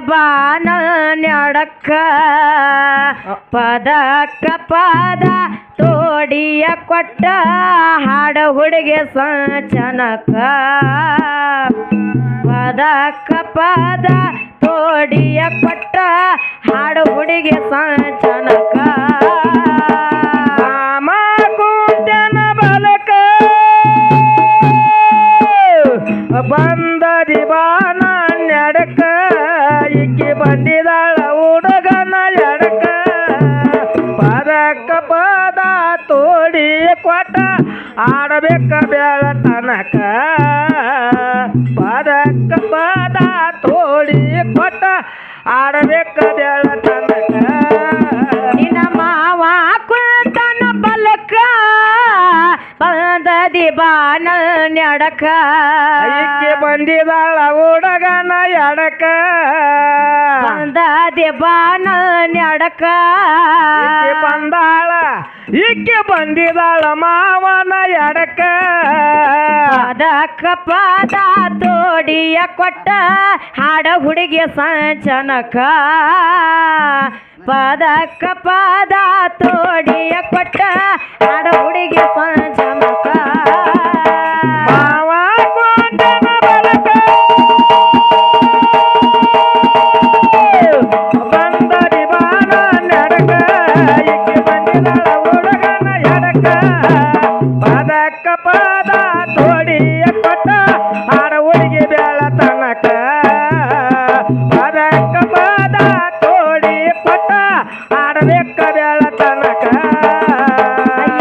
ಬಾನ ಪದಕ್ಕ ಪದ ತೋಡಿಯ ಕೊಟ್ಟ ಹಾಡ ಹುಡುಗೆ ಸಂಚನಕ ಪದಕ್ಕ ಪದ ತೋಡಿಯ ಕೊಟ್ಟ ಹಾಡ ಹುಡುಗೆ ಸಂಚನಕ ಬಂದದಿ ಬಾನ ನಡಕ ಇಕ್ಕಿ ಬಂದಿದಾಳ ಹುಡುಗನ ಎಡಕ ಪದಕ್ಕ ಪದ ತೋಡಿ ಕೊಟ್ಟ ಆಡಬೇಕ ಬೆಳತನಕ ತನಕ. ಪದಕ್ಕ ಪದ ತೋಡಿ ಕೊಟ್ಟ ಆಡಬೇಕ ಬೆಳ ತನಕ. ನಿನ್ನ ಮಾವ ಕುಂತನ ಬಲಕ ಬಂದದಿ ಬಾನ ನಡಕ ಇಕ್ಕಿ ಬಂದಿದಾಳ ಹುಡುಗನ ಎಡಕ ಬಂದಾದೆ ಬಾನ ನಡಕ ಬಂದಾಳ ಇಕ್ಕಿ ಬಂದಿದಾಳ ಮಾವನ ಎಡಕ ಅದಕ್ಕ ಪಾದ ತೋಡಿಯ ಕೊಟ್ಟ ಹಾಡ ಹುಡುಗಿ ಸಂಚನಕ. ಪದಕ್ಕ ಪದ ತೋಡಿಯ ಕೊಟ್ಟ ಹಾಡ ಹುಡುಗಿ ಸಂಚನಕ. ಆಡಬೇಕ ಬೇಳ ತನಕ.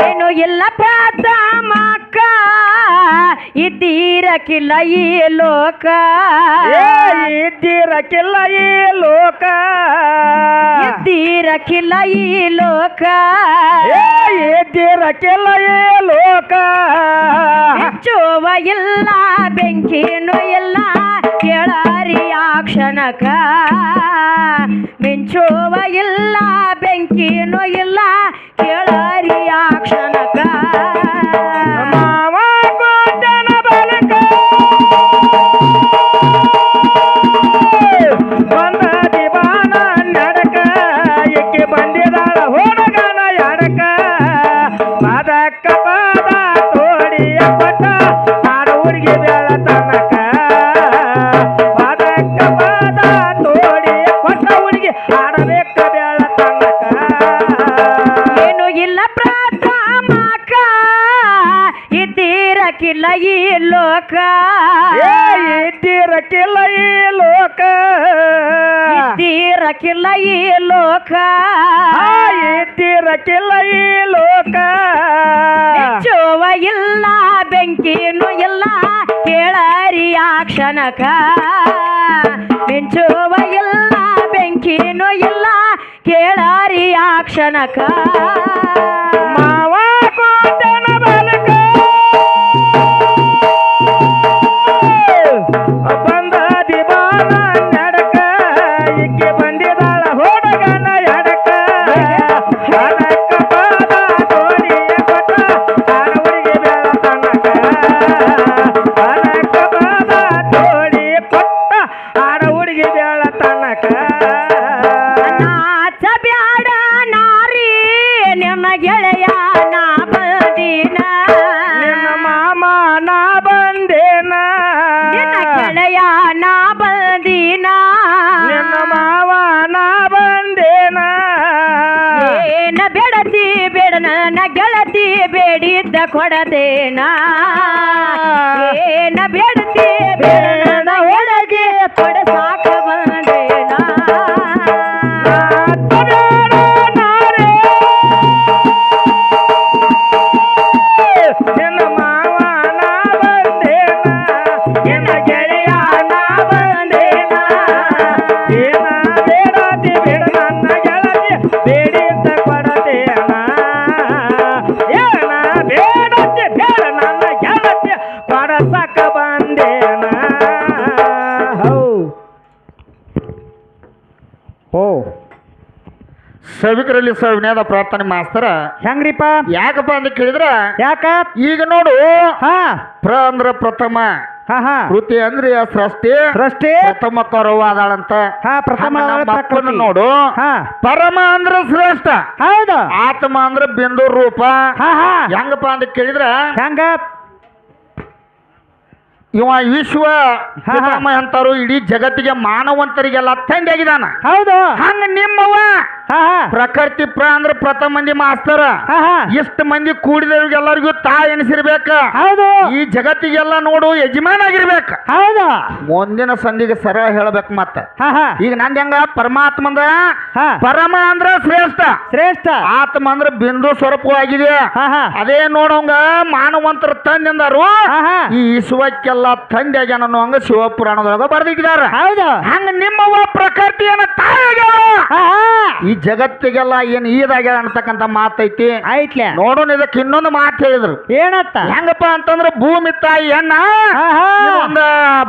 ಏನು ಇಲ್ಲ ಪ್ರಾಥಮಕ ಇದ್ದೀರಕ್ಕಿಲ್ಲ ಈ ಲೋಕ. ಇದ್ದಿರಕ್ಕಿಲ್ಲ ಈ ಲೋಕ. ಇದ್ದೀರಕ್ಕಿಲ್ಲ ಈ ಲೋಕ. ಇದ್ದಿರಕ್ಕಿಲ್ಲ ಈ ಲೋಕ. ಚೋವ ಇಲ್ಲ ಬೆಂಕಿನೂ ಇಲ್ಲ ಕೇಳಾರಿ ಆ ಕ್ಷಣಕ. ಮಿಂಚುವ ಇಲ್ಲ ಬೆಂಕಿನೂ ಇಲ್ಲ ಕೇಳಾರಿ ಆ ಕ್ಷಣಕ ಕ್ಷಣಕ ಮಿಂಚುವ ಇಲ್ಲ ಬೆಂಕಿನೂ ಇಲ್ಲ ಕೇಳಾರಿ ಆ ಕ್ಷಣಕ. cadena ಸಭಿಕರಲ್ಲಿ ಸವಿನಯದ ಪ್ರಾರ್ಥನೆ ಮಾಸ್ತರ ಹೆಂಗ್ರಿಪ್ಪ? ಯಾಕಪ್ಪ ಅಂತ ಕೇಳಿದ್ರ? ಯಾಕ? ಈಗ ನೋಡು. ಹಾ. ಪ್ರ ಅಂದ್ರ ಪ್ರಥಮ. ಹಾ ಹಾ. ಕೃತಿ ಅಂದ್ರೆ ಸೃಷ್ಟಿ. ಸೃಷ್ಟಿ. ಪ್ರಥಮ ಕರುವಾದಾಳಂತ ಹಾ ಪ್ರಥಮ ಪ್ರಕೃತಿ. ನೋಡು. ಹಾ. ಪರಮ ಅಂದ್ರೆ ಶ್ರೇಷ್ಠ. ಹೌದು. ಆತ್ಮ ಅಂದ್ರೆ ಬಿಂದು ರೂಪ. ಹಾ ಹಾ. ಹೆಂಗಪ್ಪ ಅಂತ ಕೇಳಿದ್ರ? ಹೆಂಗ? ಇವ ವಿಶ್ವ ಅಂತಾರು ಇಡೀ ಜಗತ್ತಿಗೆ ಮಾನವಂತರಿಗೆಲ್ಲ ತಂದೆ ಆಗಿದಾನ ಹೌದು. ಹಂಗ ನಿಮ್ಮವ ಪ್ರಕೃತಿ ಪ್ರ ಅಂದ್ರೆ ಪ್ರಥಮ ಮಂದಿ ಮಾಸ್ತರ. ಇಷ್ಟ ಮಂದಿ ಕೂಡಿದವ್ರಿಗೆಲ್ಲರಿಗೂ ತಾ ಎನಿಸಿರ್ಬೇಕ. ಹೌದು. ಈ ಜಗತ್ತಿಗೆಲ್ಲ ನೋಡು ಯಜಮಾನ ಆಗಿರ್ಬೇಕ. ಹೌದಾ. ಮುಂದಿನ ಸಂಧಿಗೆ ಸರಳ ಹೇಳ್ಬೇಕು ಮತ್ತ. ಹಾ ಹಾ. ಈಗ ನಂದ ಹೆಂಗ ಪರಮಾತ್ಮಂದ ಹಾ. ಪರಮ ಅಂದ್ರ ಶ್ರೇಷ್ಠ. ಶ್ರೇಷ್ಠ. ಆತ್ಮ ಅಂದ್ರ ಬಿಂದು ಸ್ವರೂಪವಾಗಿದೆ ಅದೇ ನೋಡೋಂಗ ಮಾನವಂತರ ತಂದೆಂದಾರು. ಈ ವಿಶ್ವಕ್ಕೆಲ್ಲ ತಂದೆ ಆಗ್ಯಾನ ಅನ್ನೋಂಗ ಶಿವಪುರಾಣದೊಳಗ ಬರ್ದಿದ್ದಾರೆ ಹೌದು. ಹಂಗ ನಿಮ್ಮವ್ವ ಪ್ರಕೃತಿಯನ್ನ ತಾಯಿ ಆಗ್ಯಾವ ಈ ಜಗತ್ತಿಗೆಲ್ಲ ಏನ್ ಈದಾಗ ಅಂತಕ್ಕಂತ ಮಾತೈತಿ? ಐತ್ಲೆ ನೋಡೋಣ ಇದಕ್ಕೆ ಇನ್ನೊಂದು ಮಾತು ಹೇಳಿದ್ರು. ಏನತ್ತ? ಹೆಂಗಪ್ಪ ಅಂತಂದ್ರ ಭೂಮಿ ತಾಯಿ ಅಣ್ಣ ಒಂದ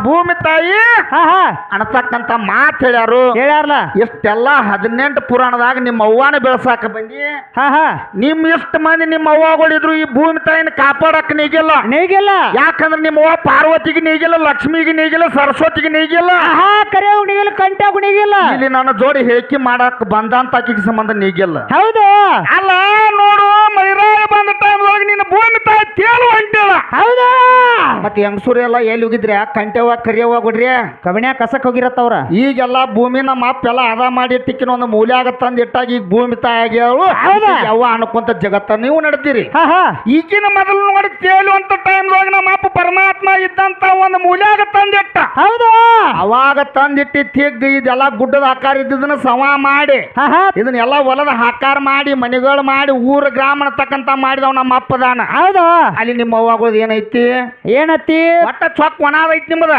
ಭೂಮಿ ತಾಯಿ ಹಾ ಹಾ. ಅನ್ನತಕ್ಕಂತ ಮಾತು ಹೇಳ್ಯಾರು. ಹೇಳ್ಯಾರಲ್ಲ ಇಷ್ಟೆಲ್ಲ ಹದಿನೆಂಟು ಪುರಾಣದಾಗ ನಿಮ್ಮ ಅವ್ವಾನ ಬೆಳ್ಸಾಕ ಬಂದಿ. ಹಾ ಹಾ. ನಿಮ್ ಇಷ್ಟ ಮಂದಿ ನಿಮ್ಮ ಅವ್ವಗಳಿದ್ರು ಈ ಭೂಮಿ ತಾಯಿನ ಕಾಪಾಡಕ್ ನೀಗಿಲ್ಲ. ನೀಗಿಲ್ಲ. ಯಾಕಂದ್ರೆ ನಿಮ್ಮ ಅವ್ವ ಪಾರ್ವತಿಗೆ ನೀಗಿಲ್ಲ ಲಕ್ಷ್ಮಿಗೆ ನೀಗಿಲ್ಲ ಸರಸ್ವತಿಗೆ ನೀಗಿಲ್ಲ. ಕರೆ ಉಣಿಗಿಲ್ಲ ಕಂಟ ಉಣಿಗಿಲ್ಲ ಇಲ್ಲಿ ನನ್ನ ಜೋಡಿ ಹೇಳಿಕೆ ಮಾಡಕ್ ಆಕಿಗೆ ಸಂಬಂಧ ನೀಗಿಲ್ಲ ಹೌದು? ಅಲ್ಲ ನೋಡು ಮೈರಾಯ ಬಂದ ಟೈಮ್ ಒಳಗೆ ನಿನ್ನ ಭೂಮಿ ತಾಯಿ ತೇಲು ಹೌದು ಮತ್ತೆ ಹೆಂಗಸೂರು ಎಲ್ಲ ಎಲ್ಲಿ ಹೋಗಿದ್ರಿ? ಕಂಟೆವ ಕರಿಯವ ಬಿಡ್ರಿ ಕವಿಣ್ಯಾಗ ಕಸಕ್ ಹೋಗಿರತ್ತವ್ರ ಈಗೆಲ್ಲ ಭೂಮಿ ನಮ್ಮ ಅಪ್ಪ ಎಲ್ಲ ಹದ ಮಾಡಿ ಟಿಕ್ಕಿನ ಒಂದು ಮೂಲ್ಯಾಗ ತಂದು ಇಟ್ಟಾಗ ಈಗ ಭೂಮಿ ತಾಯಿ ಆಗ್ಯಾವು ಹೌದಾ? ಯಾವ ಅನ್ಕೊಂತ ಜಗತ್ತ ನೀವು ನಡ್ತೀರಿ ಈಗಿನ ಮೊದಲು ನೋಡಿ ಅಂತ ಟೈಮ್ ಒಳಗ ನಮ್ಮ ಅಪ್ಪ ಪರಮಾತ್ಮ ಇದ್ದಂತ ಒಂದು ಮೂಲ್ಯಾಗ ತಂದಿಟ್ಟ ಹೌದು? ಅವಾಗ ತಂದಿಟ್ಟಿ ತೆಗ್ದು ಇದೆಲ್ಲ ಗುಡ್ಡದ ಆಕಾರ ಇದ್ದದನ್ನ ಸಮ ಮಾಡಿ. ಇದನ್ನೆಲ್ಲ ಹೊಲದ ಆಕಾರ ಮಾಡಿ ಮನೆಗಳು ಮಾಡಿ ಊರ ಗ್ರಾಮ ತಕ್ಕಂತ ಮಾಡಿದವ್ ನಮ್ಮ ಅಪ್ಪದಾನ ಹೌದು? ಅಲ್ಲಿ ನಿಮ್ಮ ಅವ್ವಾಗೋದು ಏನೈತಿ? ಏನತ್ತಿ ಒಟ್ಟ ಚೊಕ್ ಒಣ ಐತಿ ನಿಮ್ಮದ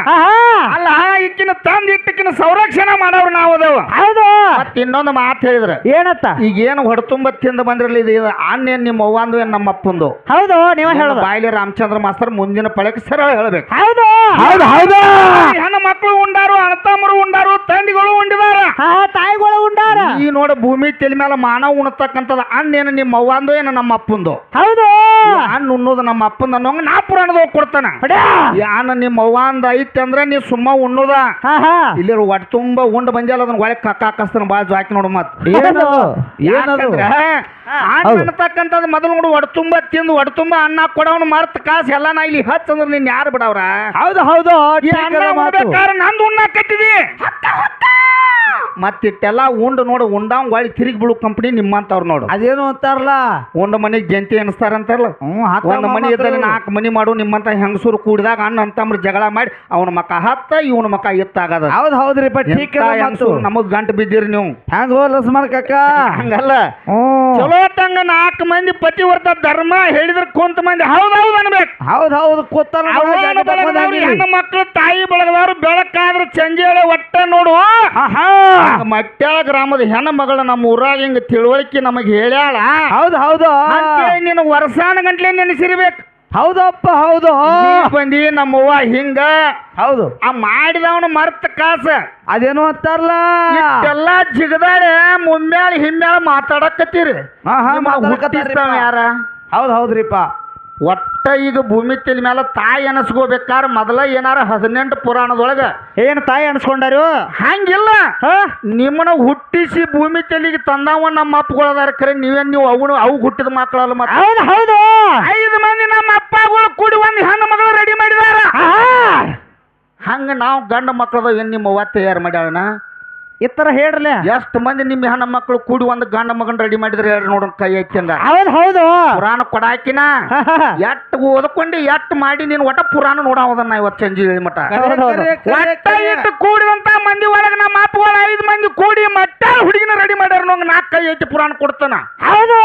ಅಲ್ಲ ಈಕಿನ ತಂದ ಇಟ್ಟಕಿನ ಸಂರಕ್ಷಣೆ ಮಾಡವ್ರು ನಾವು ಅದಾವ. ಹೌದು. ಮತ್ತೆ ಇನ್ನೊಂದು ಮಾತು ಹೇಳಿದ್ರ. ಏನತ್ತ? ಈಗ ಏನು ಹೊಡ್ತುಂಬ ತಿಂದ ಬಂದಿರಲಿ ಇದು ಅಣ್ಣ ಏನ್ ನಿಮ್ಮ ಅವ್ವಂದು ಏನ್ ನಮ್ಮ ಅಪ್ಪಂದು ಹೌದು ನೀವ ಹೇಳುದು. ಬಾಯಿಲಿ ರಾಮಚಂದ್ರ ಮಾಸ್ತರ್ ಮುಂದಿನ ಪಳಕ್ಕೆ ಸರಳ ಹೇಳ್ಬೇಕು. ಹೌದು. ಹೌದು ಹೌದು. ಹೆಣ್ಣು ಮಕ್ಕಳು ಉಂಡಾರು ಅಣ್ಣತಮ್ಮರು ಉಂಡಾರು ತಂದಿಗಳು ಉಂಡಿದಾರ. ತಾಯಿಗಳು ಉಂಡಾರ. ಈ ನೋಡ ಭೂಮಿ ತಲೆ ಮೇಲೆ ಮಾನವ ಉಣತಕ್ಕಂಥದ್ದು ಅಣ್ಣ ಏನು ನಿಮ್ಮ ಅವ್ವಂದು ಏನು ನಮ್ಮ ಅಪ್ಪಂದು ಹೌದು ಅಣ್ಣ ಉಣ್ಣೋದು ನಮ್ಮ ಅಪ್ಪಂದ ಅನ್ನೋಂಗ ನಾ ಹೋಗಿ ಕೊಡ್ತಾನ. ಹಣ್ಣು ನಿಮ್ಮ ಅವ್ವಂದ ಐತೆ ಅಂದ್ರೆ ನೀ ಸುಮ್ಮ ಉಣ್ಣುದ. ಹಾ ಹಾ. ಇಲ್ಲಿ ಒಟ್ಟು ತುಂಬಾ ಉಂಡು ಬಂದಿಲ್ಲ ಅದನ್ನ ಒಳಗೆ ಕಕ್ಕ ಹಾಕಸ್ತಾನ ಭಾಳ ಜಾಕಿ ನೋಡು ಮತ್. ಏನದು? ಏನದು? ಮೊದಲು ನೋಡು ಒಡ ತುಂಬಾ ತಿಂದು ಒಡ ತುಂಬಾ ಅನ್ನ ಕೊಡವನು ಮರ್ತ ಕಾಸು ಎಲ್ಲ ನಾ ಇಲ್ಲಿ ಹಚ್ಚಂದ್ರೆ ನಿನ್ನ ಯಾರು ಬಿಡವ್ರ? ಹೌದು ಹೌದು ನಂದು ಉಣ್ಣ ಕಟ್ಟಿದಿ ಮತ್ತಿಟ್ಟೆಲ್ಲ ಉಂಡು ನೋಡು ಉಂಡಾವ್ ಒಳಗೆ ತಿರುಗಿ ಬಿಡು ಕಂಪನಿ ನಿಮ್ಮಂತವ್ರು ನೋಡು. ಅದೇನು ಅಂತಾರಲ್ಲ? ಉಂಡ ಮನೆಗೆ ಜಂತಿ ಅನ್ಸ್ತಾರ ಹ್ಮ್ ಹಾಕ್ತಾರ ಒಂದು ಮನೆ ಇದ್ದಲ್ಲಿ ನಾಲ್ಕು ಮನಿ ಮಾಡು ನಿಮ್ಮಂತ ಹೆಂಗಸೂರು ಕೂಡಿದಾಗ ಅಣ್ಣ ಅಂತಂಬ್ರು ಜಗಳ ಮಾಡಿ ಅವನ ಮಕ ಹತ್ತ ಇವನ ಮಕ ಎತ್ತಾಗದ. ಹೌದು ಹೌದ್ರಿ ಬಟ್ ನಮಗ್ ಗಂಟು ಬಿದ್ದಿರಿ ನೀವು. ಹೆಂಗ ಕಾಕ? ಹಂಗಲ್ಲ. ಚಲೋ ತಂಗ ನಾಲ್ಕು ಮಂದಿ ಪತಿವ್ರತ ಧರ್ಮ ಹೇಳಿದ್ರ ಕುಂತ ಮಂದಿ ಹೌದೌದು ಅನ್ಬೇಕು. ಹೌದು ಹೌದು ಬಳಗದವ್ರು ಹೆಣ್ಣು ಮಕ್ಕಳು ತಾಯಿ ಬೆಳಗದವ್ರು ಬೆಳಕಾದ್ರೆ ಚಂಜೇಳೆ ಒಟ್ಟ ನೋಡು. ಮಟ್ಟ್ಯಾಳ ಗ್ರಾಮದ ಹೆಣ್ಣು ಮಗಳ ನಮ್ಮ ಊರಾಗ ಹಿಂಗ ತಿಳುವಳಿಕೆ ನಮಗೆ ಹೇಳ್ಯಾಳ. ಹೌದು ಹೌದು. ನಿನ್ನ ನೀನು ವರ್ಷಾನ ಗಂಟ್ಲೆ ನೆನೆಸಿರ್ಬೇಕು. ಹೌದಪ್ಪ ಹೌದು. ಬಂದಿ ನಮ್ಮವ್ವ ಹಿಂಗ ಹೌದು. ಆ ಮಾಡಿದವನು ಮರ್ತ ಕಾಸ. ಅದೇನು ಅಂತಾರಲ್ಲ? ಎಲ್ಲ ಜಿಗದಾಳೆ ಮುಮ್ಮ್ಯಾಳ ಹಿಮ್ಮ್ಯಾಳ ಮಾತಾಡಕತ್ತೀರಿ. ಯಾರ? ಹೌದು ಹೌದ್ರಿಪ್ಪ. ಒಟ್ಟ ಈಗ ಭೂಮಿ ತಲೆ ಮೇಲೆ ತಾಯಿ ಅನಸ್ಕೋಬೇಕಾದ್ರೆ ಮೊದಲ ಏನಾರ ಹದಿನೆಂಟು ಪುರಾಣದೊಳಗೆ. ಏನು ತಾಯಿ ಅನ್ಸ್ಕೊಂಡಾರು ಹಂಗಿಲ್ಲ. ನಿಮ್ಮನ್ನ ಹುಟ್ಟಿಸಿ ಭೂಮಿ ತಲೆಗೆ ತಂದವ ನಮ್ಮ ಅಪ್ಪಗಳದಾರ ಕರೆ ನೀವೇನ್ ನೀವು ಅವನು ಅವು ಹುಟ್ಟಿದ ಮಕ್ಕಳಲ್ಲ ಮತ್ತೆ? ಹೌದು ಹೌದು. ಐದು ಮಂದಿ ನಮ್ಮ ಅಪ್ಪಗಳು ಕೂಡಿ ಒಂದು ಹೆಣ್ಣು ಮಗಳು ರೆಡಿ ಮಾಡಿದಾರ. ಹಂಗ ನಾವು ಗಂಡು ಮಕ್ಕಳದ ಏನ್ ನಿಮ್ಮ ಅವ್ವ ತಯಾರು ಮಾಡ್ಯಾಳನ? ಈ ಹೇಳ್ರಲೆ? ಎಷ್ಟು ಮಂದಿ ನಿಮ್ಮ ಹೆಣ್ಣು ಮಕ್ಕಳು ಕೂಡಿ ಒಂದು ಗಂಡ ಮಗನ್ ರೆಡಿ ಮಾಡಿದ್ರೆ ಹೇಳಿ ನೋಡೋಣ ಕೈ ಐತಿಂದ ಹೌದು ಹೌದು. ಪುರಾಣ ಕೊಡಾಕಿನ. ಎಟ್ ಓದ್ಕೊಂಡು ಎಟ್ ಮಾಡಿ ನೀನು ಒಟ್ಟ ಪುರಾಣ ನೋಡೋದನ್ನ ಇವತ್ತು ಸಂಜೆ ಮಠ. ಇಟ್ಟು ಕೂಡಿದಂತ ಮಂದಿ ಒಳಗೆ ನಮ್ಮ ಅಪ್ಪಗಳು ಐದು ಮಂದಿ ಕೂಡಿ ಮಟ್ಟ ಹುಡುಗಿನ ರೆಡಿ ಮಾಡ್ಯಾರ ನೋಂಗ್ ನಾಲ್ಕು ಕೈ ಐತಿ ಪುರಾಣ ಕೊಡ್ತಾನ. ಹೌದು.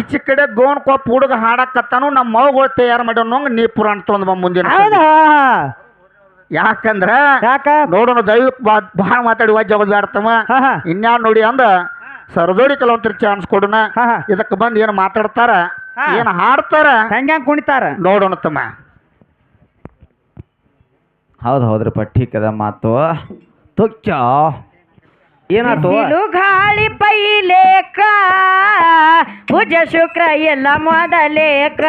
ಈಚೆ ಕಡೆ ಗೋನ್ ಕೊಪ್ಪ ಹುಡುಗ ಹಾಡಕತ್ತಾನು ನಮ್ಮ ಮಗಳು ತಯಾರು ಮಾಡ್ಯಾರ ನೋಂಗ್ ನೀ ಪುರಾಣ ತೊಗೊಂಡ್ ಮುಂದಿನ ಹೌದು ಸಂಜೆ. ಯಾಕಂದ್ರ ಯಾಕ? ನೋಡೋಣ ದಯವಿಟ್ಟು ಬಹಳ ಮಾತಾಡಿ ವಾಜ್ಯ ಹೋಗೋದು ಬೇಡತಮ್ಮ ಹಾ ಹಾ. ನೋಡಿ ಅಂದ ಸರದೋಡಿ ಕೆಲವೊಂದು ಚಾನ್ಸ್ ಕೊಡೋಣ ಇದಕ್ಕೆ ಬಂದು ಏನು ಮಾತಾಡ್ತಾರ? ಏನ್ ಹಾಡ್ತಾರ? ಹೆಂಗ ಕುಣಿತಾರ? ನೋಡೋಣ ತಮ್ಮ. ಹೌದು ಹೌದ್ರಿ ಠೀಕ್ ಅದ ಮಾತು. ತುಚ್ಚ ಬಿಸಿಲು ಗಾಳಿ ಪೈಲೇಕ ಭುಜ ಶುಕ್ರ ಎಲ್ಲ ಮೊದಲೇಕ.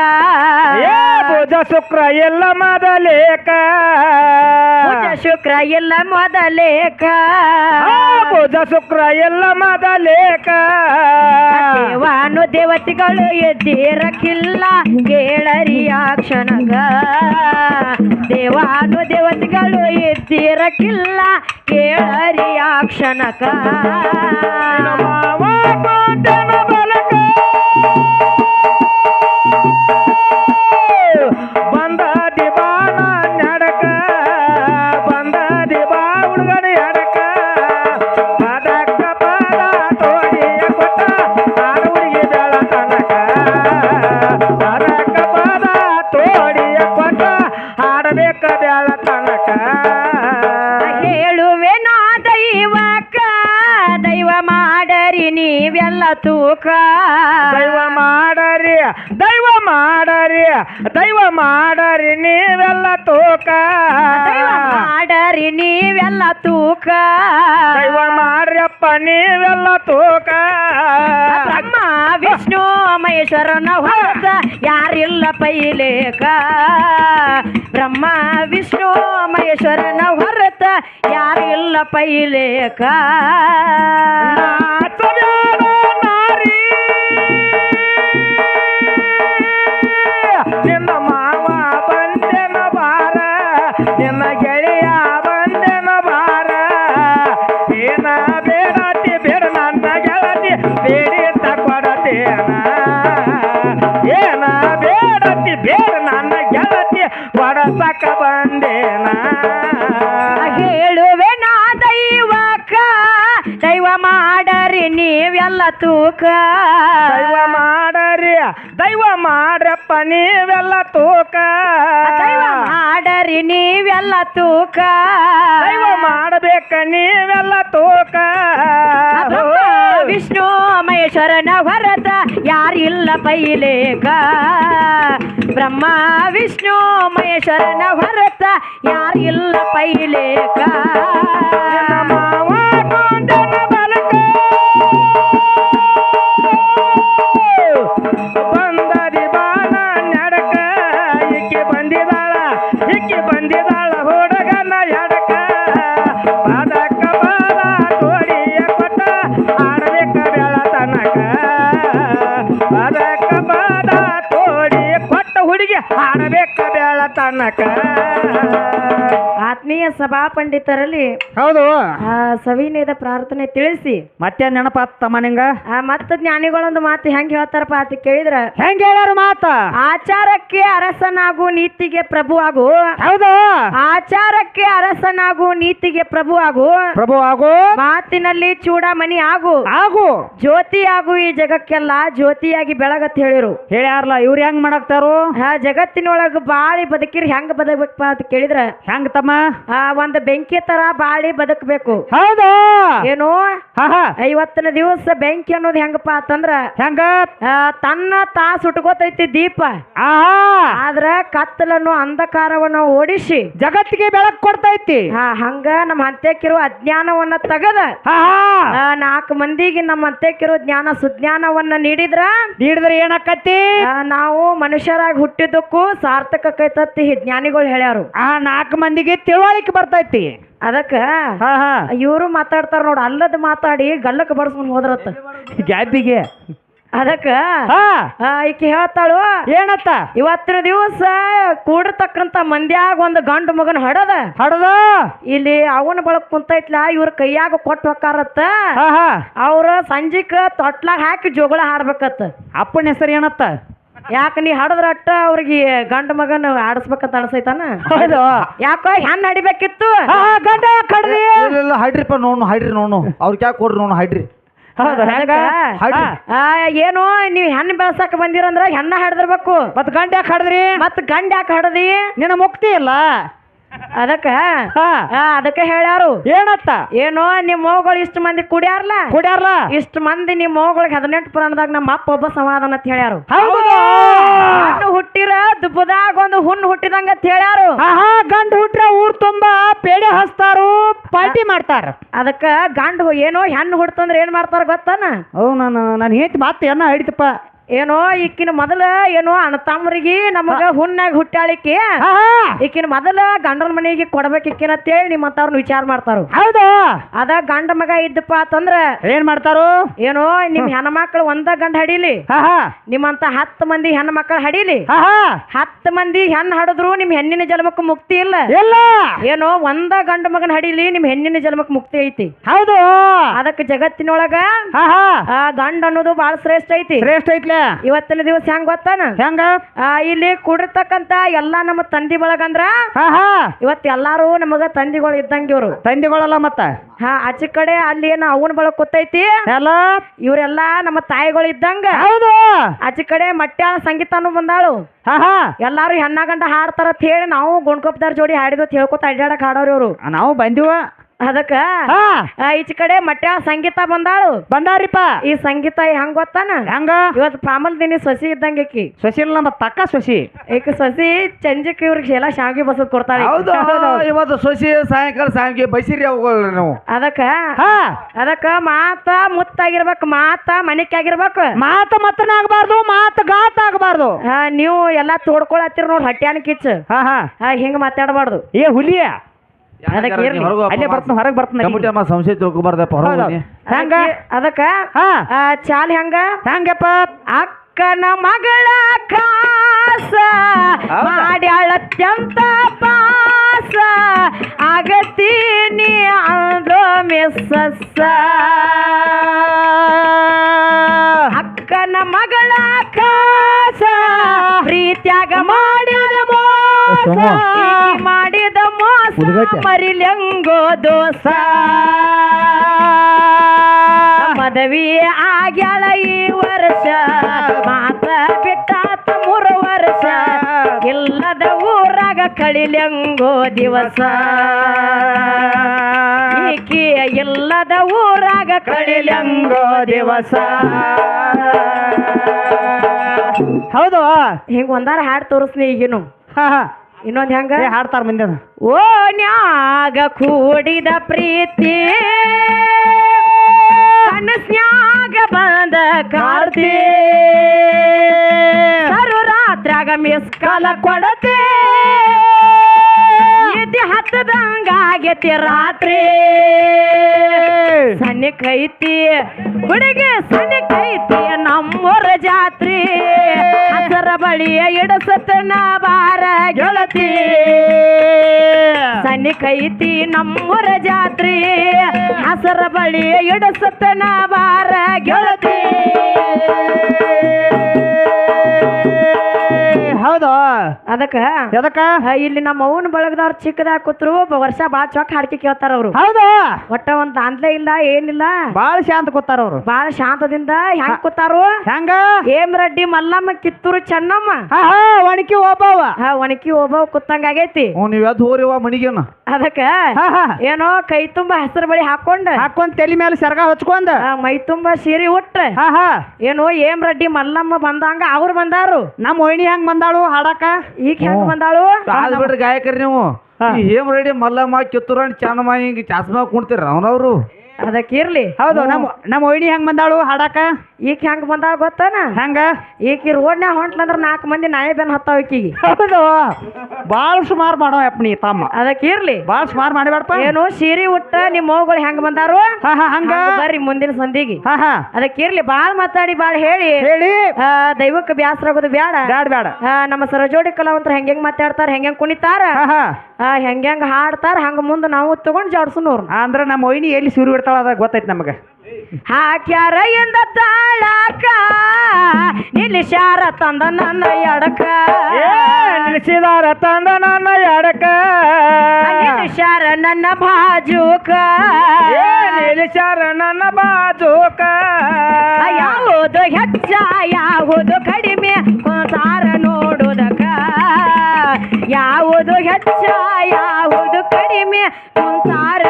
ಏ ಭುಜ ಶುಕ್ರ ಎಲ್ಲ ಮೊದಲೇಕ. ಭುಜ ಶುಕ್ರ ಎಲ್ಲ ಮೊದಲೇಕ. ಭುಜ ಶುಕ್ರ ಎಲ್ಲ ಮೊದಲೇಕ. ದೇವಾನು ದೇವತೆಗಳು ಎದ್ದಿರಕ್ಕಿಲ್ಲ ಕೇಳರಿಯ ಕ್ಷಣಗ ದೇವಾನು ದೇವತೆಗಳು ಎದ್ದಿರಕ್ಕಿಲ್ಲ ಕೇಳರಿಯ ಕ್ಷಣಕ ದೈವ ಮಾರ್ಯಪ್ಪ ನೀವೆಲ್ಲ ತೂಕ. ಬ್ರಹ್ಮ ವಿಷ್ಣು ಮಹೇಶ್ವರನ ಹೊರತ ಯಾರಿಲ್ಲ ಪೈಲೇಕ. ಬ್ರಹ್ಮ ವಿಷ್ಣು ಮಹೇಶ್ವರನ ಹೊರತ ಯಾರಿಲ್ಲ ಪೈಲೇಕ. ಕೊಡಸಕ ಬಂದೇನ? ಹೇಳುವೆ ನಾ ದೈವಕ ದೈವ ಮಾಡರಿ ನೀವೆಲ್ಲ ತೂಕ. ದೈವ ಮಾಡರಿ ದೈವ ಮಾಡ್ರಪ್ಪ ನೀವೆಲ್ಲ ತೂಕ. ದೈವ ಮಾಡರಿ ನೀವೆಲ್ಲ ತೂಕ. ದೈವ ಮಾಡಬೇಕ ನೀವೆಲ್ಲ ತೂಕ. ವಿಷ್ಣು ಮಹೇಶ್ವರನ ಹೊರತ ಯಾರಿಲ್ಲ ಪೈಲೇಕ. ಬ್ರಹ್ಮ ವಿಷ್ಣು ಮಹೇಶ್ವರನ ಹೊರತ ಯಾರಿಲ್ಲ ಪೈಲೇಕ ಬೆಳ ತನಕ ಆತ್ಮೀಯ ಸಭಾ ಪಂಡಿತರಲ್ಲಿ ಹೌದು. ಆ ಸವಿನಯದ ಪ್ರಾರ್ಥನೆ ತಿಳಿಸಿ. ಮತ್ತೆ ನೆನಪಾತ್ತಮ್ಮ ನಿಂಗ ಆ ಮತ್ತ ಜ್ಞಾನಿಗಳೊಂದು ಮಾತು ಹೆಂಗ್ ಹೇಳ್ತಾರಪ್ಪ ಅಂತ ಕೇಳಿದ್ರ? ಹೆಂಗ ಹೇಳ್ಯಾರ ಮಾತ? ಆಚಾರಕ್ಕೆ ಅರಸನಾಗು ನೀತಿಗೆ ಪ್ರಭು ಆಗು ಹೌದು. ಆಚಾರಕ್ಕೆ ಅರಸನಾಗು ನೀತಿಗೆ ಪ್ರಭು ಆಗು ಪ್ರಭು ಆಗು ಮಾತಿನಲ್ಲಿ ಚೂಡಾಮಣಿ ಆಗು. ಆಗು. ಜ್ಯೋತಿ ಆಗು ಈ ಜಗಕ್ಕೆಲ್ಲ ಜ್ಯೋತಿಯಾಗಿ ಬೆಳಗತ್ ಹೇಳಿರು. ಹೇಳ್ಯಾರಲ್ಲ ಇವ್ರ ಹೆಂಗ್ ಮಾಡಾಕ್ತಾರು? ಆ ಜಗತ್ತಿನೊಳಗ ಬಾಳಿ ಬದುಕಿರಿ ಹೆಂಗ್ ಬದಕ್ಬೇಕಪ್ಪ ಅಂತ ಕೇಳಿದ್ರ. ಹೆಂಗ್ ತಮ್ಮ? ಆ ಒಂದ್ ಬೆಂಕಿ ತರ ಬಾಳಿ ಬದುಕಬೇಕು. ಹೌದು? ಏನು? ಐವತ್ತನ ದಿವಸ ಬೆಂಕಿ ಅನ್ನೋದು ಹೆಂಗಪ್ಪ ಅಂತಂದ್ರ ಹೆಂಗ? ತನ್ನ ತಾ ಸುಟ್ಕೋತೈತಿ ದೀಪ. ಆದ್ರ ಕತ್ತಲನ್ನು ಅಂಧಕಾರವನ್ನು ಓಡಿಸಿ. ಜಗತ್ತಿಗೆ ಬೆಳಕ್ ಕೊಡ್ತೈತಿ. ಹಂಗ ನಮ್ಮ ಅಂತ್ಯಕ್ಕಿರುವ ಅಜ್ಞಾನವನ್ನ ತೆಗದ. ನಾಲ್ಕು ಮಂದಿಗೆ ನಮ್ಮ ಅಂತ್ಯಕ್ಕಿರುವ ಜ್ಞಾನ ಸುಜ್ಞಾನವನ್ನ ನೀಡಿದ್ರ. ನೀಡಿದ್ರೆ ಏನಾಕತಿ ನಾವು ಮನುಷ್ಯರಾಗಿ ಹುಟ್ಟಿದ್ದಕ್ಕೂ ಸಾರ್ಥಕ ಕೈತತ್ತಿ ಜ್ಞಾನಿಗಳು ಹೇಳ್ಯಾರು. ಆ ನಾಲ್ಕು ಮಂದಿಗೆ ತಿಳುವಳಿಕೆ ಬರ್ತೈತಿ. ಅದಕ್ಕ ಹಾ ಹಾ. ಇವರು ಮಾತಾಡ್ತಾರ ನೋಡು ಅಲ್ಲದ ಮಾತಾಡಿ ಗಲ್ಲಕ್ಕೆ ಬಡ್ಸ್ಕೊಂಡ್ ಹೋದ್ರತ್ತ ಗ್ಯಾಪಿಗೆ. ಅದಕ್ಕ ಹಾ. ಆ, ಈಕಿ ಹೇಳ್ತಾಳು ಏನತ್ತ? ಇವತ್ತಿನ ದಿವಸ ಕೂಡತಕ್ಕಂತ ಮಂದ್ಯಾಗ ಒಂದು ಗಂಡು ಮಗನ ಹಡದ. ಹಡದ? ಇಲ್ಲಿ ಅವನ ಬಳಕ್ ಕುಂತೈತ್ಲ ಇವ್ರ ಕೈಯಾಗ ಕೊಟ್ಟು ಹೊಕ್ಕಾರತ್ತ. ಹಾ ಹಾ. ಅವ್ರ ಸಂಜಿಕ ತೊಟ್ಲಾಗ ಹಾಕಿ ಜೋಗಳ ಹಾಡ್ಬೇಕತ್ತ. ಅಪ್ಪನ ಹೆಸರು ಏನತ್ತ? ಯಾಕ ನೀ ಹಾಡದ್ರ ಅಟ್ಟ ಅವ್ರಿಗೆ ಗಂಡ ಮಗನ ಆಡಿಸ್ಬೇಕಂತ ಅನ್ಸೈತಾನ? ಹೌದು. ಯಾಕೋ ಹೆಣ್ಣು ನಡಿಬೇಕಿತ್ತು. ಹಾ ಹಾ, ಗಂಡ ಕಡ್ದಿ ಇಲ್ಲ ಹೈಡ್ರಿಪ್ಪ ನೋಡು ಹೈಡ್ರಿ ನೋಡು ಅವ್ರಿಗೆ ಯಾಕೆ ಕೊಡ್ರಿ ನೋಡು ಹೈಡ್ರಿ? ಹೌದು ಹೆಂಗ? ಹಾಡ್ರಿ. ಆ, ಏನು ನೀವ್ ಹೆಣ್ಣು ಬೆಳ್ಸಾಕ ಬಂದಿರಂದ್ರ ಹೆಣ್ಣ ಹಾಡ್ದಿರ್ಬೇಕು. ಮತ್ ಗಂಡ ಯಾಕೆ ಕಡ್ದ್ರಿ ಮತ್ ಗಂಡ ಯಾಕೆ ಹಡದಿ. ನಿನ್ನ ಮುಕ್ತಿ ಇಲ್ಲ. ಅದಕ್ಕ? ಅದಕ್ಕೆ ಹೇಳ್ಯಾರು. ಏನತ್ತ? ಏನೋ ನಿಮ್ ಮೋಗಳು ಇಷ್ಟ ಮಂದಿ ಕುಡಿಯಾರ್ಲ? ಕುಡಿಯಾರ್ಲ? ಇಷ್ಟ ಮಂದಿ ನಿಮ್ ಮೋಗಳಿಗೆ ಹದಿನೆಂಟು ಪುರಾಣದಾಗ ನಮ್ಮ ಅಪ್ಪ ಒಬ್ಬ ಸಮಾಧಾನ ಅಂತ ಹೇಳ್ಯಾರು. ಹಣ್ಣು ಹುಟ್ಟಿರ ದುಬ್ಬದಾಗ ಒಂದು ಹುಣ್ಣು ಹುಟ್ಟಿದಂಗ ಅಂತ ಹೇಳ್ಯಾರು. ಗಂಡು ಹುಟ್ರ ಊರ್ ತುಂಬಾ ಪೇಡೆ ಹಸ್ತಾರು ಪಾರ್ಟಿ ಮಾಡ್ತಾರ. ಅದಕ್ಕ ಗಂಡು ಏನೋ ಹೆಣ್ಣು ಹುಡ್ತಂದ್ರ ಏನ್ ಮಾಡ್ತಾರ ಗೊತ್ತಾನ? ಹೌ ನಾನು ನಾನು ಹೇಳ್ತಿ ಮಾತು ಏನ ಹಿಡಿತಪ್ಪ. ಏನೋ ಈಕಿನ ಮೊದಲ ಏನೋ ಅಣ್ಣ ತಮ್ಮರಿಗೆ ನಮಗ ಹುಣ್ಣಾಗ ಹುಟ್ಟಾಳಿಕೆ. ಈಕಿನ ಮೊದಲ ಗಂಡನ ಮನೆಗೆ ಕೊಡ್ಬೇಕು ಈಕಿನ ಅಂತೇಳಿ ನಿಮ್ಮಂತವ್ರನ್ನ ವಿಚಾರ ಮಾಡ್ತಾರು. ಹೌದು. ಅದ ಗಂಡ ಮಗ ಇದ್ದಪ್ಪ ಅಂತಂದ್ರ ಏನ್ ಮಾಡ್ತಾರು? ಏನೋ ನಿಮ್ ಹೆಣ್ಮಕ್ಳು ಒಂದ ಗಂಡ ಹಡೀಲಿ. ನಿಮ್ಮಂತ ಹತ್ತು ಮಂದಿ ಹೆಣ್ಮಕ್ಳು ಹಡೀಲಿ. ಹತ್ತು ಮಂದಿ ಹೆಣ್ಣು ಹಡಿದ್ರು ನಿಮ್ ಹೆಣ್ಣಿನ ಜನ್ಮಕ್ಕೆ ಮುಕ್ತಿ ಇಲ್ಲ. ಇಲ್ಲ. ಏನೋ ಒಂದ ಗಂಡ ಮಗನ ಹಡೀಲಿ ನಿಮ್ ಹೆಣ್ಣಿನ ಜನ್ಮಕ್ಕೆ ಮುಕ್ತಿ ಐತಿ. ಹೌದು. ಅದಕ್ಕೆ ಜಗತ್ತಿನೊಳಗ ಗಂಡ ಅನ್ನೋದು ಬಹಳ ಶ್ರೇಷ್ಠ ಐತಿ. ಶ್ರೇಷ್ಠ ಐತ್ಲೆ. ಇವತ್ತಿನ ದಿವಸ ಹೆಂಗ್ ಗೊತ್ತಾನ? ಹೆಂಗ? ಇಲ್ಲಿ ಕೂಡಿರ್ತಕ್ಕಂತ ಎಲ್ಲಾ ನಮ್ಮ ತಂದಿ ಬಳಗಂದ್ರ ಇವತ್ ಎಲ್ಲಾರು ನಮಗ ತಂದಿಗಳು ಇದ್ದಂಗ ಇವ್ರು. ತಂದಿಗಳಲ್ಲ ಮತ್ತ? ಹಾ ಆಚೆ ಕಡೆ ಅಲ್ಲಿ ಏನ ಅವನ್ ಬಳಗ ಕೂತೈತಿ. ಇವರೆಲ್ಲಾ ನಮ್ಮ ತಾಯಿಗಳು ಇದ್ದಂಗ. ಹೌದು. ಆಚೆ ಕಡೆ ಮಟ್ಟ ಸಂಗೀತನು ಬಂದಾಳು. ಎಲ್ಲಾರು ಹೆಣ್ಣ ಗಂಡ ಹಾಡ್ತಾರ ಅಂತ ಹೇಳಿ ನಾವು ಗುಂಡ್ಕೊಪ್ದಾರ್ ಜೋಡಿ ಹಾಡಿದ ಹೇಳ್ಕೊತ ಅಡ್ಡಾಡಕ್ ಹಾಡೋರು ಇವ್ರು. ನಾವು ಬಂದಿವ. ಅದಕ್ಕ ಹಾ. ಆ, ಈಚೆ ಕಡೆ ಮಟ್ಟ ಸಂಗೀತ ಬಂದಾಳು. ಬಂದಾರಿಪ್ಪ. ಈ ಸಂಗೀತ ಹೆಂಗ್ ಗೊತ್ತಾನ? ಹೆಂಗ? ಇವತ್ತು ದಿನಿ ಸೊಸಿ ಇದ್ದಂಗೆ ಸಸಿ ಇಲ್ಲ ನಮ್ಮ ತಕ್ಕ ಸಸಿ. ಈಗ ಸಸಿ ಚಂಜಕ್ ಇವ್ರಿಗೆ ಎಲ್ಲ ಶಾವಿಗೆ ಬಸದ್ ಕೊಡ್ತಾಳೆ ಹೌದು ಇವತ್ತು ಸಸಿ ಸಾಯಂಕಾಲ ಸಾಯಂಕಾಲ ಬೈಸಿರಿ ಅವುಗಳು ನಾವು. ಅದಕ್ಕ ಹಾ. ಅದಕ್ಕ ಮಾತ ಮುತ್ತಾಗಿರ್ಬೇಕು ಮಾತ ಮನಿಕ್ ಆಗಿರ್ಬೇಕು ಮಾತು ಮತ್ತನ ಆಗ್ಬಾರ್ದು ಮಾತ ಗಾತ ಆಗ್ಬಾರ್ದು. ಹಾ ನೀವು ಎಲ್ಲಾ ತೋಡ್ಕೊಳತ್ತೀರಿ ನೋಡ್ ಹಟ್ಯಾನ ಕಿಚ್ಚ. ಹಾ ಹಾ. ಹಾ ಹಿಂಗ ಮಾತಾಡಬಾರ್ದು. ಏ ಹುಲಿಯ? ಅದಕ್ಕೆ ಇರ್ಲಿ. ಅಲ್ಲೇ ಬರ್ತಾನ ಹೊರಗೆ ಬರ್ತಾನ ಕಮಿಟಿ ಅಮ್ಮ ಸಂಶಯ ತಿಳ್ಕೊಬಾರ್ದಪ್ಪ ಹೊರಗೆ. ಹೆಂಗ ಅದಕ್ಕ? ಹಾ. ಆ, ಚಾಲ್ ಹೆಂಗ ಹೆಂಗಪ್ಪ ಅಕ್ಕನ ಮಗಳ ಕಾಸ ಹೌದಾ? ಮಾಡ್ಯಾಳತ್ಯಂತ ಪಾಸ. ಆಗತೀನಿ ಅಂದ್ರೋ ಮಿಸ್ಸಸ್ಸ. ಅಕ್ಕನ ಮಗಳ ಕಾಸ ಪ್ರೀತ್ಯಾಗ ಮಾಡಿದ ಮೋಸ ಮಾಡಿದ ಮೋಸ. ಮರಿಲೆಂಗೋ ದೋಸ. ಮದವಿ ಆಗ್ಯಾಳ ಈ ವರ್ಷ ಮಾತ ಬಿಟ್ಟಾತ ಮೂರು ವರ್ಷ ಇಲ್ಲದ ಊರಾಗ ಕಳಿಲೆಂಗೋ ದಿವಸ. ಈಕೆಯ ಇಲ್ಲದ ಊರಾಗ ಕಳಿಲಂಗೋ ದಿವಸ. ಹೌದು. ಹಿಂಗ ಒಂದಾರ ಹಾಡ್ ತೋರಿಸ್ನಿ ಈಗಿನು ಹಾ ಹಾ. ಇನ್ನೊಂದ್ ಹೆಂಗ? ಹಾಡ್ತಾರ ಮುಂದೆ ಓನ್ಯಾಗ ಕೂಡಿದ ಪ್ರೀತಿ. ಕನಸ್ನ್ಯಾಗ ಬಂದ ಕಾರ್ತಿ. ಸರು ರಾತ್ರಾಗ ಮಿಸ್ ಕಾಲ ಕೊಡತೆ. ಎದ್ದೆ ಹತ್ತದಂಗಾಗೈತಿ ರಾತ್ರಿ. ಸಣ್ಣ ಕೈತಿ, ಹುಡುಗಿ ಸಣ್ಣ ಕೈತಿ ನಮ್ಮೂರ ಜಾತ್ರಿ. ಹಸರ ಬಳಿಯ ಇಡಸತನ ಬಾರ ಗೆಳತಿ. ಸಣ್ಣ ಕೈತಿ ನಮ್ಮೂರ ಜಾತ್ರಿ. ಹಸರ ಬಳಿಯ ಇಡಸತನ ಬಾರ ಗೆಳತಿ. ಹೌದು? ಅದಕ್ಕ? ಎದಕ್ಕ? ಹ, ಇಲ್ಲಿ ನಮ್ಮ ಅವನ ಬಳಗದವ್ರು ಚಿಕ್ಕದಾಗ ಕೂತ್ರು ಒಬ್ಬ ವರ್ಷ ಬಾಳ ಚೊಕ್ಕ ಹಾಡ್ಕಿ ಕೇಳ್ತಾರ ಅವ್ರು. ಹೌದು? ಒಟ್ಟ ಒಂದ್ ದಾಂದ್ಲೆ ಇಲ್ಲ ಏನಿಲ್ಲ. ಬಾಳ ಶಾಂತ ಕೂತಾರ ಅವ್ರು. ಬಾಳ ಶಾಂತದಿಂದ ಹೆಂಗ್ ಕೂತಾರು? ಹೆಂಗ? ಹೇಮ್ ರೆಡ್ಡಿ ಮಲ್ಲಮ್ಮ ಕಿತ್ತೂರು ಚೆನ್ನಮ್ಮ. ಹಾ ಹಾ ಒಣಕಿ ಒಬ್ಬವ. ಹಾ ಒಣಕಿ ಒಬ್ಬ ಕೂತಂಗ ಆಗೈತಿ. ಎದ್ದು ಹೋರಿವ ಮಣಿಗೇನ ಅದಕ್ಕ ಹಾ ಹಾ. ಏನೋ ಕೈ ತುಂಬಾ ಹೆಸರು ಬಳಿ ಹಾಕೊಂಡ ಹಾಕೊಂಡ್ ತಲೆ ಮೇಲೆ ಸೆರಗ ಹಚ್ಕೊಂಡ. ಆ, ಮೈ ತುಂಬಾ ಸೀರೆ ಉಟ್ಟ ಹಾ ಹಾ. ಏನೋ ಏಮ್ ರೆಡ್ಡಿ ಮಲ್ಲಮ್ಮ ಬಂದಂಗ ಅವ್ರು ಬಂದಾರು. ನಮ್ಮ ಓಣಿ ಹೆಂಗ್ ಬಂದಾಳು ಹಾಡಾಕ ಈಗ ಹೆಂಗ್ ಬಂದಾಳು? ಆದ್ ಬಿಡ್ರಿ ಗಾಯಕರಿ ನೀವು. ಹೇಮ್ ರೆಡಿ ಮಲ್ಲಮ್ಮ ಕಿತ್ತೂರಾಣಿ ಚೆನ್ನಮ್ಮ ಹಿಂಗೆ ಚಾಸ್ಮಾ ಕುಣ್ತೀರ ಅವನವ್ರು? ಅದಕ್ಕೆ ಇರ್ಲಿ. ಹೌದು ನಮ್ಮ ನಮ್ಮ ಒಯ್ನಿ ಹೆಂಗ್ ಬಂದಾಳು ಹಾಡಾಕ? ಈಗ ಹೆಂಗ್ ಬಂದಾಳ ಗೊತ್ತಾನ? ಹೆಂಗ? ಈಕಿ ರೋಡ್ನ್ಯಾಗ ಹೊಂಟ್ಲಂದ್ರ ನಾಲ್ಕು ಮಂದಿ ನಾಯಿ ಬೆನ್ ಹತ್ತಾವ ಈಕಿಗೆ. ಹೌದು. ಬಾಳ ಸುಮಾರು ಮಾಡೋ ಅಪ್ಪನಿ ತಮ್ಮ. ಅದಕ್ಕೆ ಇರ್ಲಿ. ಬಾಳ ಸುಮಾರು ಮಾಡಬೇಡಪ್ಪ ಏನು ಸೀರೆ ಉಟ್ಟ ನಿಮ್ಮ ಮಗಳು ಹೆಂಗ್ ಬಂದಾರು? ಹಂಗ? ಹಂಗ ಬರ್ರಿ ಮುಂದಿನ ಸಂದಿಗೆ. ಹಾ ಹಾ. ಅದಕ್ಕೆ ಇರ್ಲಿ ಬಾಳ್ ಮಾತಾಡಿ ಬಾಳ್ ಹೇಳಿ. ಹೇಳಿ. ಆ, ದೈವಕ್ಕೆ ಬ್ಯಾಸರ ಆಗೋದು ಬೇಡ ಬ್ಯಾಡ ಬ್ಯಾಡ. ನಮ್ಮ ಸರಜೋಡಿ ಕಲಾವಂತರ ಹೆಂಗ್ ಹೆಂಗ್ ಮಾತಾಡ್ತಾರ ಹೆಂಗ್ ಹೆಂಗ್ ಕುಣಿತಾರ? ಹಾ ಹಾ. ಆ, ಹೆಂಗ್ ಹಾಡ್ತಾರ ಹಂಗ ಮುಂದೆ ನಾವು ತಗೊಂಡ್ ಜಾಡ್ಸುನವ್ರು ಅಂದ್ರ ನಮ್ಮ ಒಯ್ನಿ ಎಲ್ಲಿ ಸೂರ್ಯ ಬಿಡ್ತಾಳ ಅದ ಗೊತ್ತೈತಿ ನಮಗೆ. ಹಾಕ್ಯಾರ ಎಂದ ತಾಳಕ ನಿಲ್ಲಿಸ್ಯಾರ ತಂದ ನನ್ನ ಎಡಕ. ನಿಲ್ಲಿಸಿದಾರ ತಂದ ನನ್ನ ಎಡಕ. ನಿಲ್ಲಿಸ್ಯಾರ ನನ್ನ ಬಾಜೂಕ. ನಿಲ್ಲಿಸ್ಯಾರ ನನ್ನ ಬಾಜೂಕ. ಯಾವುದು ಹೆಚ್ಚ ಯಾವುದು ಕಡಿಮೆ ಸಾರ ನೋಡುದಕ. ಯಾವುದು ಹೆಚ್ಚ ಯಾವುದು ಕಡಿಮೆ ಕೊಂತಾರ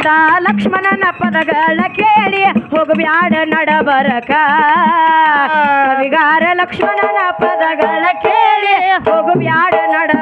ಅಂದ ಲಕ್ಷ್ಮಣನ ಪದಗಳ ಕೇಳಿ ಹೋಗಬ್ಯಾಡ ನಡಬರಕ. ಕವಿಗಾರ ಲಕ್ಷ್ಮಣನ ಪದಗಳ ಕೇಳಿ ಹೋಗಬ್ಯಾಡ ನಡಬರಕ